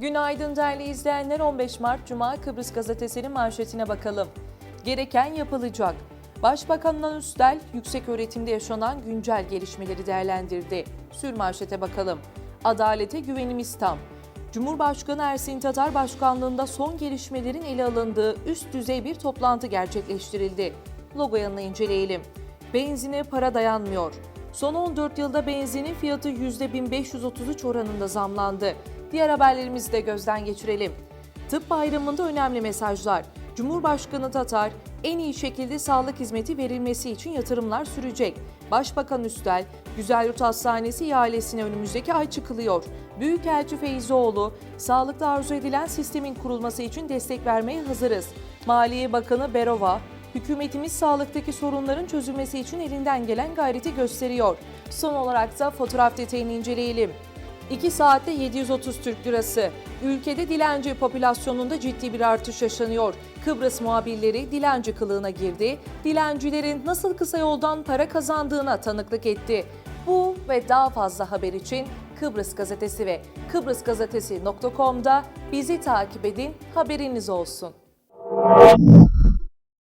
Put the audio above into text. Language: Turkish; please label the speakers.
Speaker 1: Günaydın değerli izleyenler 15 Mart Cuma Kıbrıs Gazetesi'nin manşetine bakalım. Gereken yapılacak. Başbakan Nan Üstel, yüksek öğretimde yaşanan güncel gelişmeleri değerlendirdi. Sür manşete bakalım. Adalete güvenimiz tam. Cumhurbaşkanı Ersin Tatar başkanlığında son gelişmelerin ele alındığı üst düzey bir toplantı gerçekleştirildi. Logo yanına inceleyelim. Benzine para dayanmıyor. Son 14 yılda benzinin fiyatı %1533 oranında zamlandı. Diğer haberlerimizi de gözden geçirelim. Tıp bayramında önemli mesajlar. Cumhurbaşkanı Tatar, en iyi şekilde sağlık hizmeti verilmesi için yatırımlar sürecek. Başbakan Üstel, Güzelyurt Hastanesi ihalesine önümüzdeki ay çıkılıyor. Büyükelçi Feyzoğlu, sağlıkta arzu edilen sistemin kurulması için destek vermeye hazırız. Maliye Bakanı Berova, Hükümetimiz sağlıktaki sorunların çözülmesi için elinden gelen gayreti gösteriyor. Son olarak da fotoğraf detayını inceleyelim. 2 saatte 730 Türk Lirası. Ülkede dilenci popülasyonunda ciddi bir artış yaşanıyor. Kıbrıs muhabirleri dilenci kılığına girdi. Dilencilerin nasıl kısa yoldan para kazandığına tanıklık etti. Bu ve daha fazla haber için Kıbrıs Gazetesi ve kıbrısgazetesi.com'da bizi takip edin, haberiniz olsun.